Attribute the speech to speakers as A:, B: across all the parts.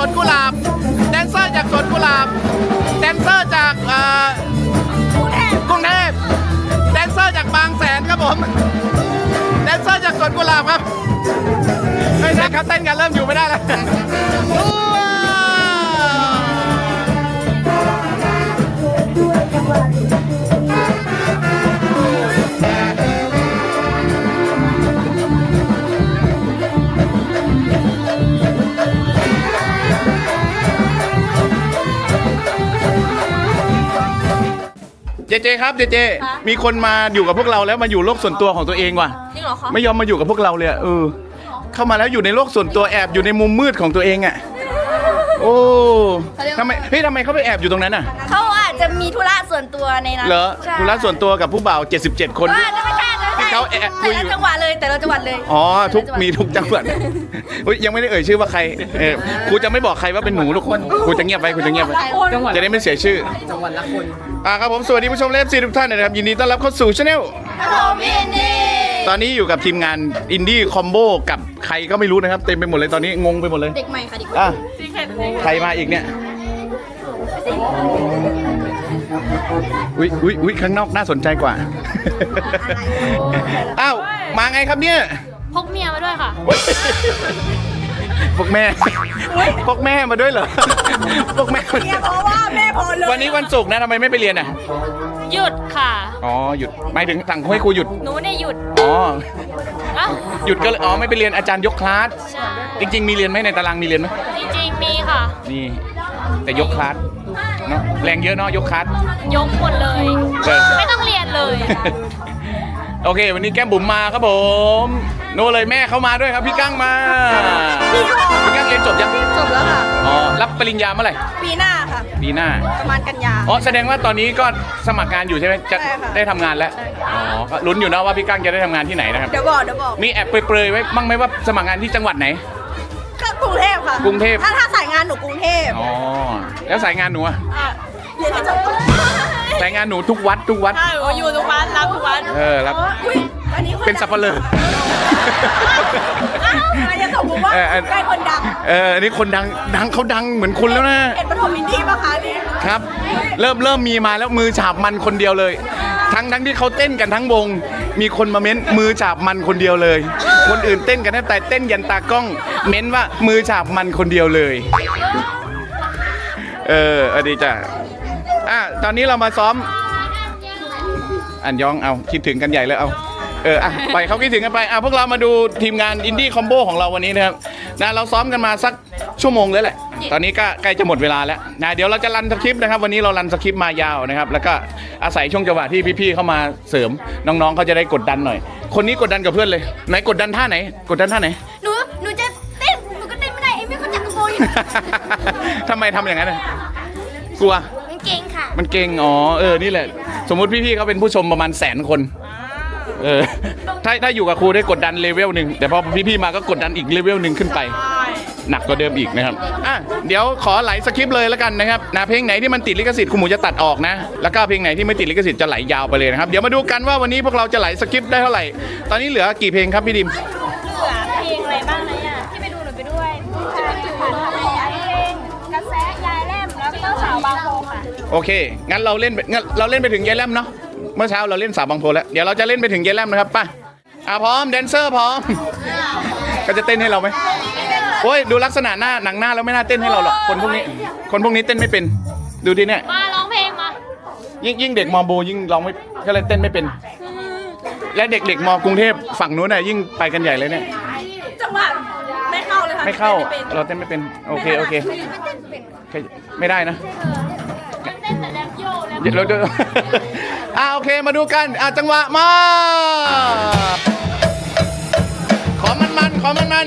A: วนกุหลาบ แดนเซอร์จากสวนกุหลาบ แดนเซอร์จากเอ่อกรุงเทพแดนเซอร์จากบางแสนครับผม แดนเซอร์จากสวนกุหลาบครับไม่ใช่ครับเต้นกันเริ่มอยู่ไม่ได้แล้วว้าว เจเจครับเจเจ มีคนมาอยู่กับพวกเราแล้วมาอยู่โลกส่วนตัวของตัวเองว่ะ
B: จริงเหรอคะ
A: ไม่ยอมมาอยู่กับพวกเราเลยอะเออ เข้ามาแล้วอยู่ในโลกส่วนตัวแอบอยู่ในมุมมืดของตัวเองอะ โอ้ทำไมเฮ้ยทำไมเขาไปแอบอยู่ตรงนั้นอะ
B: เขาอาจจะมีธุระส่วนตัวในนั้น
A: เหรอ
B: ใช่
A: ธุระส่วนตัวกับผู้บ่าว 77 คน
B: ว่าไม่ใช่ไม่
A: ที่
B: ใช่
A: เขาแอบคุ
B: แต่
A: ยอยู่
B: ละจังหวัดเลยแต่ละจังหวัดเลย
A: อ๋อทุกมีทุกจังหวัดเฮ้ยยังไม่ได้เอ่ยชื่อว่าใครเออครูจะไม่บอกใครว่าเป็นหนูทุกคนครูจะเงียบไปครูจะเงียบไป
C: จังหวัด
A: จะได้ไม่เสียชื่อ
C: จังหวัดละคน
A: อ่าครับผมสวัสดีผู้ชมเล่ฟซีทุกท่านนะครับยินดีต้อนรับเข้าสู่ช anel
B: ผมอินดี้
A: ตอนนี้อยู่กับทีมงานอินดี้คอมโบกับใครก็ไม่รู้นะครับ เต็มไปหมดเลยตอนนี้งงไปหมดเลย
B: เด็กใหม่ค่ะเด็ก
A: อะใครมาอีกเนี่ย อุ้ยอุ้ยอุ้ยข้างนอกน่าสนใจกว่า อ้าว มาไงครับเนี่ย
D: พกเมียมาด้วยค่ะ
A: พวกแม่ พวกแม่มาด้วยเหรอ พวกแม่มา
B: เนี่ยเพราะว่าแม่พอเลย
A: วันนี้วันศุกร์นะทำไมไม่ไปเรียนอะ
D: หยุดค่ะ
A: อ๋อ หยุดหมายถึงสั่งให้ครูหยุด
D: หนูเนี่ยหยุด
A: อ๋อ
D: อะ
A: หยุดก็เลย อ๋อ ไม่ไปเรียนอาจารย์ยกคลาส
D: ใช่
A: จริง ๆ มีเรียนไหมในตารางมีเรียนไหม
D: จริงๆมีค่ะ
A: นี่ แต่ยกคลาส เนาะแรงเยอะเนาะยกคลาส
D: ยกหมดเลย
A: เออ
D: ไม่ต้องเรียนเลย
A: โอเค วันนี้แก้มบุ๋มมาครับผมโน่เลยแม่เข้ามาด้วยครับพี่กั้งมาพี่กั้งเรียนจบยัง
B: จบแล้วค่ะ
A: อ๋อรับปริญญาเมื่อไหร่
B: ปีหน้าค่ะ
A: ปีหน้า
B: ประมาณกันยา
A: อ๋อแสดงว่าตอนนี้ก็สมัครงานอยู่ใช่ไหมจะ
B: ใช่ค่ะ
A: ได้ทำงานแล้วอ๋อก็ลุ้นอยู่นะว่าพี่กั้งจะได้ทำงานที่ไหนนะครับ
B: เดี๋ยวบอกเดี๋ยวบอก
A: มีแอบเปรยๆไว้บ้างไหมว่าสมัครงานที่จังหวัดไหน
B: ก็กรุงเทพค่ะ
A: กรุงเทพ
B: ถ้าถ้าสายงานหนูกรุงเทพ
A: อ๋อแล้วสายงานหนูอะ
B: อะเรียนให้จบ
A: สายงานหนูทุกวัดทุกวัด
D: ใช่อยู่ทุกวันรับทุกวัน
A: เออรับ
B: อุ้ยอันนี้ค
A: เป็นสับปะเลอ
B: อ้าวอันนี้สมมติว่า
A: เออเออ
B: ได้คนดัง
A: เอออันนี้คนดังดังเขาดังเหมือนคุณแล้วนะ
B: เห็นปฐมอินดี้ปะคะนี่
A: ครับ เริ่มเริ่มมีมาแล้วมือฉาบมันคนเดียวเลย ทั้งทั้งที่เขาเต้นกันทั้งวง มีคนมาเม้นมือฉาบมันคนเดียวเลย คนอื่นเต้นกันแทบตายเต้นยันตากล้อง เม้นว่ามือฉาบมันคนเดียวเลยเออออดีจ้ะอะตอนนี้เรามาซ้อม อันยองเอาคิดถึงกันใหญ่เลยเอาเอออะไปเขาคิดถึงกันไปอะพวกเรามาดูทีมงานอินดี้คอมโบของเราวันนี้นะครับนะเราซ้อมกันมาสักชั่วโมงแล้วแหละ ตอนนี้ก็ใกล้จะหมดเวลาแล้วนะเดี๋ยวเราจะรันสคริปต์นะครับ วันนี้เรารันสคริปต์มายาวนะครับ แล้วก็อาศัยช่วงจังหวะที่พี่ๆเข้ามาเสริมน้องๆเขาจะได้กดดันหน่อย คนนี้กดดันกับเพื่อนเลยไหนกดดันท่าไหน กดดันท่าไหน
B: หนู หนูจะเต้น หนูก็เต้นไม่ได้ เอ็มไม่เข้าใจกระโปรงอยู่
A: ทำไมทำอย่างนั้นอะกลัว
B: มันเก่งค่ะ
A: มันเก่ง อ๋อ เออ นี่แหละ สมมุติพี่ๆเขาเป็นผู้ชมประมาณแสนคน เออ ถ้าถ้าอยู่กับครูได้กดดันเลเวลหนึ่ง แต่พอพี่ๆมาก็กดดันอีกเลเวลหนึ่งขึ้นไป หนักกว่าเดิมอีกนะครับอะเดี๋ยวขอไหลสคริปต์เลยแล้วกันนะครับนะเพลงไหนที่มันติดลิขสิทธิ์ครูหมูจะตัดออกนะ แล้วก็เพลงไหนที่ไม่ติดลิขสิทธิ์จะไหลยาวไปเลยนะครับเดี๋ยวมาดูกันว่าวันนี้พวกเราจะไหลสคริปต์ได้เท่าไหร่ ตอนนี้เหลือกี่เพลงครับพี่ดิม
D: เหลือเพลงอะไรบ้างนะเนี่ยที่ไปดูหนูไปด้วยผู้ชายที่ผ่านอะไรเพลงกระแสยายแลมแล้วก็สาวบางโพค่ะ
A: โอเค งั้นเราเล่นไปงั้นเราเล่นไปถึงเยลแลมเนาะเมื่อเช้าเราเล่นสาวบางโพแล้วเดี๋ยวเราจะเล่นไปถึงเยลแลมนะครับไป่ะอะพร้อมแดนเซอร์พร้อมก็จะเต้นให้เราไหม โอ้ยดูลักษณะหน้าหนังหน้าแล้วไม่น่าเต้นให้เราหรอกคนพวกนี้ คนพวกนี้เต้นไม่เป็น ดูดิเนี่ย
D: มาร้องเพลงมา
A: ยิ่งยิ่งเด็กมอโบยิ่งร้องไม่ก็เลยเต้นไม่เป็น และเด็กเด็กมอกรุงเทพฝั่งนู้นน่ะยิ่งไปกันใหญ่เลยเนี่ย
B: จังหวะไม่เข้าเลยค่ะ
A: ไม่เข้า
B: ต้นป็น
A: เราเต้นไม่เป็นโอเคโอเคโอเคไม่ได้นะ
D: เต้นแต่แรปโยแรป
A: เดี๋ยวเราเดี๋ยวอ่าโอเคมาดูกันอะจังหวะมาขอมันมันๆขอมันมัน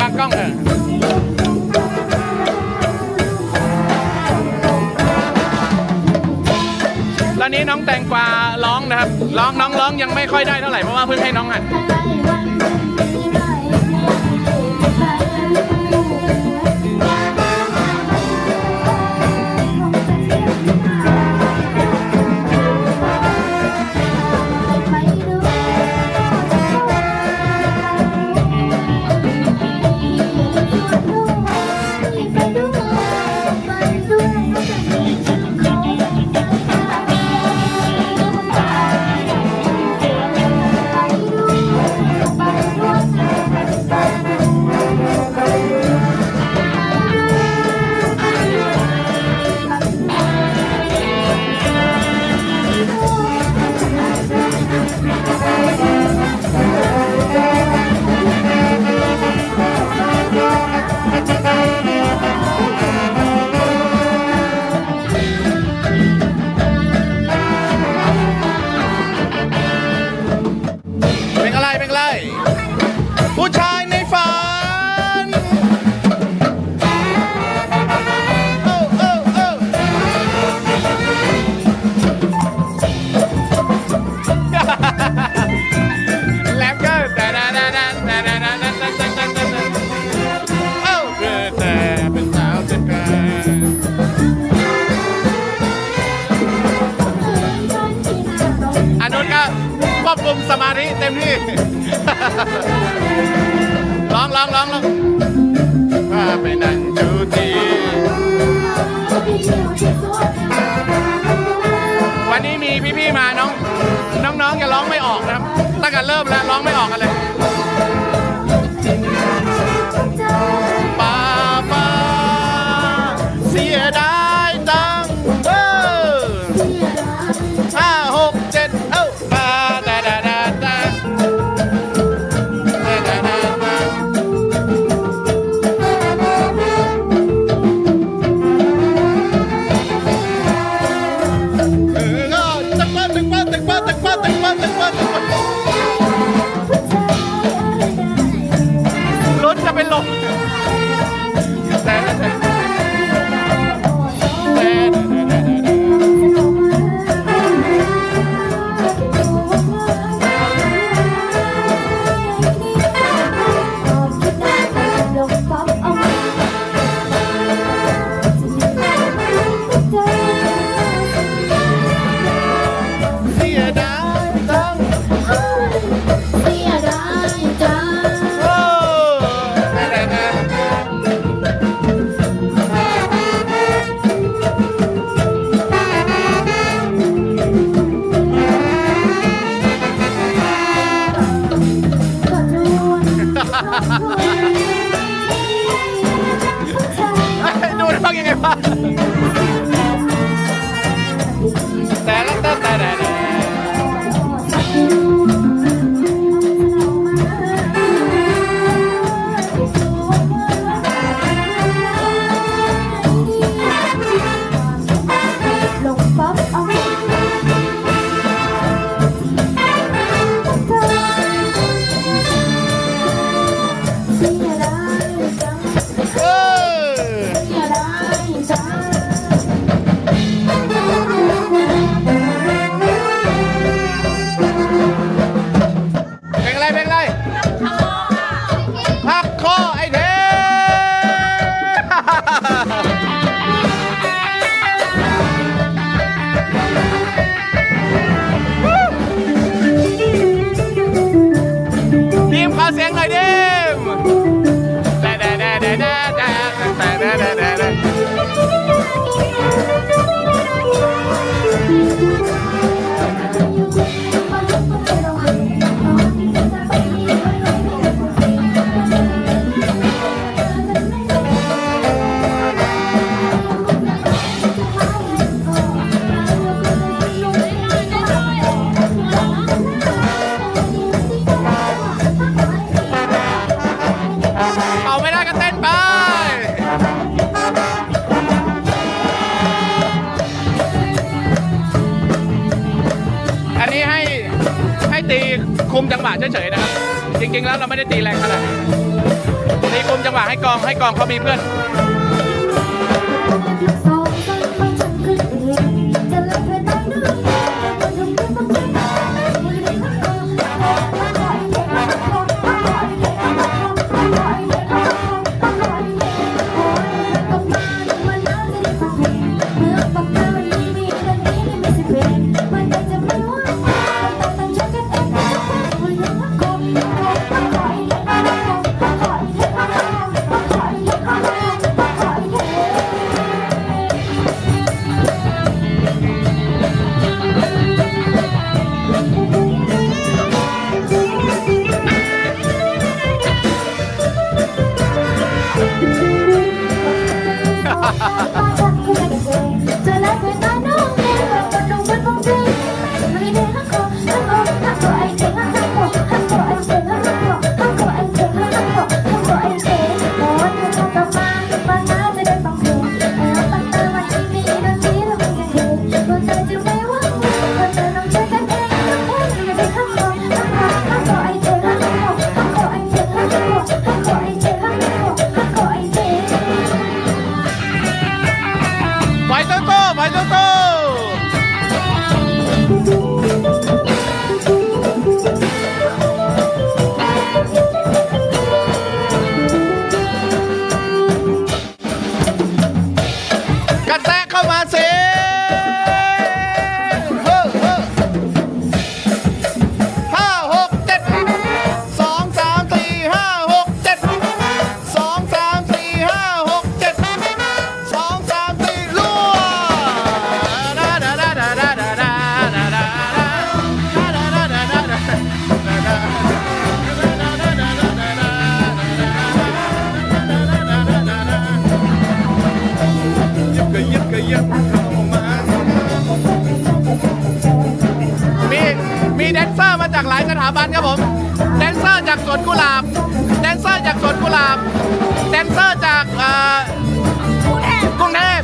D: ตั้งกล้
A: องเถอตอนนี้น้องแตงกวาร้องนะครับ ร้องน้องร้องยังไม่ค่อยได้เท่าไหร่เพราะว่าเพิ่งให้น้องอะ empate, empate, empate. เสียงหน่อยดิ คุมจังหวะเฉยๆนะครับ จริงๆแล้วเราไม่ได้ตีแรงขนาดนี้ตีคุมจังหวะให้กองให้กองเขามีเพื่อน
B: มาจากห
A: ลายสถาบันครับผมแดนเซอร์จากสวนกุหลาบแดนเซอร์จากสวนกุหลาบแดนเซอร์จากเอ่อกรุงเทพ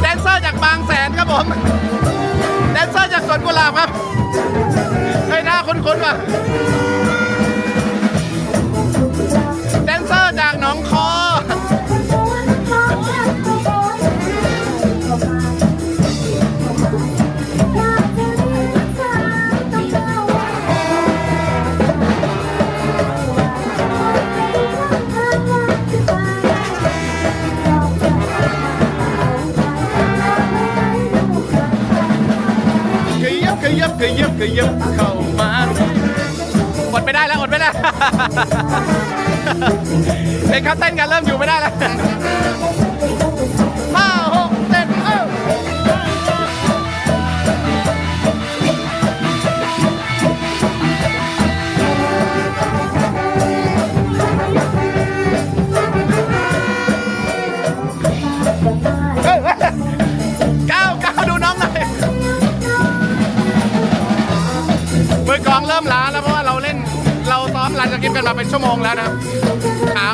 A: แดนเซอร์จากบางแสนครับผมแดนเซอร์จากสวนกุหลาบครับเฮ้ยหน้าคุ้นๆว่ะ ขยับเข้ามาอดไม่ได้แล้วอดไม่ได้เด็กเขาเต้นกันเริ่มอยู่ไม่ได้แล้ว คริปกันมาเป็นชั่วโมงแล้วนะหา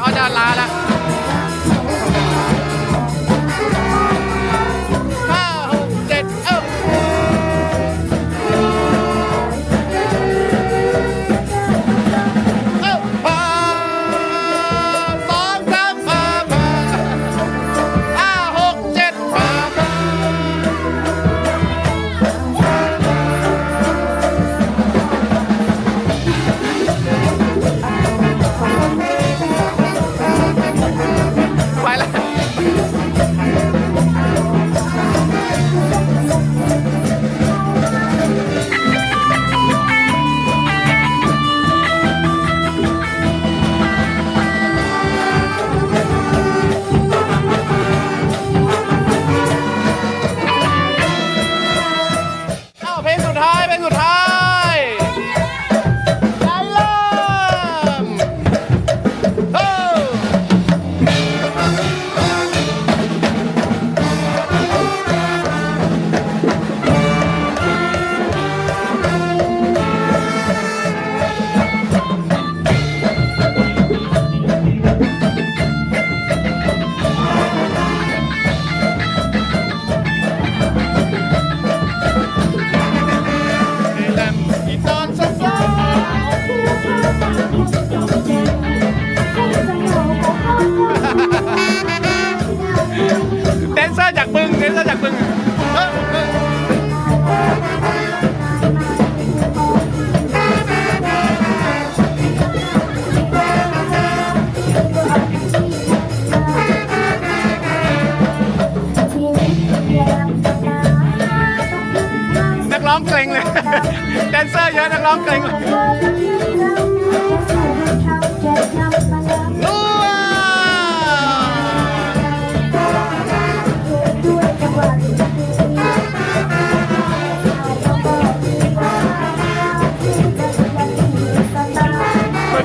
A: ร้
E: องเกรง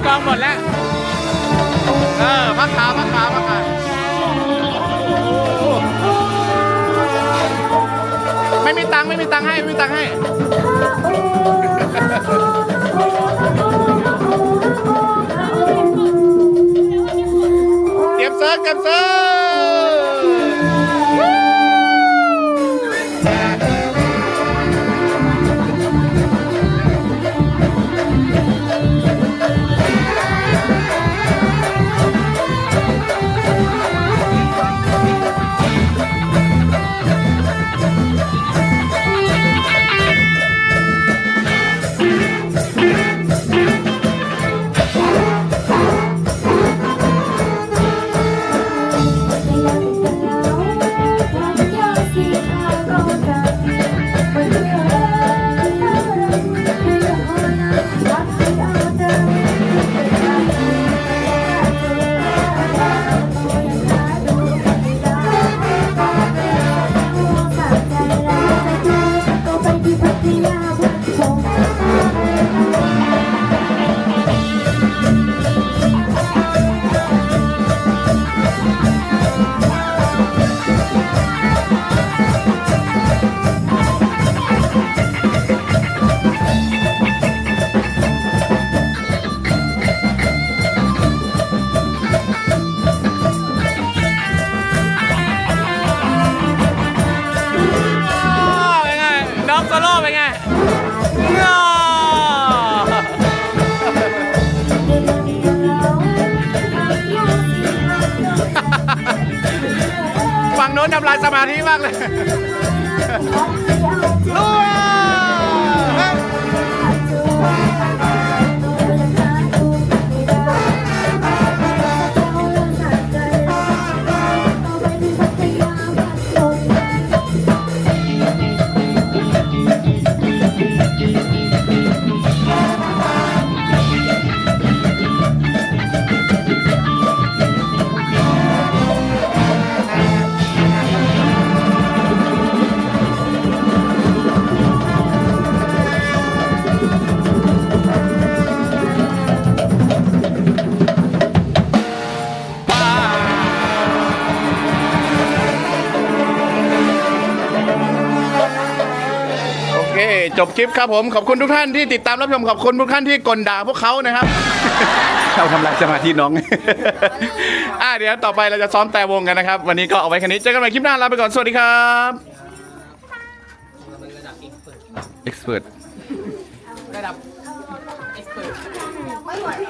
E: กองหมดแล้ว เออพักขาพักขาพักขาไม่มีตังค์ไม่มีตังค์ให้ ไม่มีตังค์ให้ น้นทำลายสมาธิมากเลย จบคลิปครับผมขอบคุณทุกท่านที่ติดตามรับชมขอบคุณทุกท่านที่กลด่าพวกเขานะครับ เราทำลายสมาธิน้อง อะเดี๋ยวต่อไปเราจะซ้อมแต่วงกันนะครับ วันนี้ก็เอาไว้แค่นี้เจอกันใหม่คลิปหน้าลาไปก่อนสวัสดีครับ expert
F: ระดับเอ็กซ์เพรส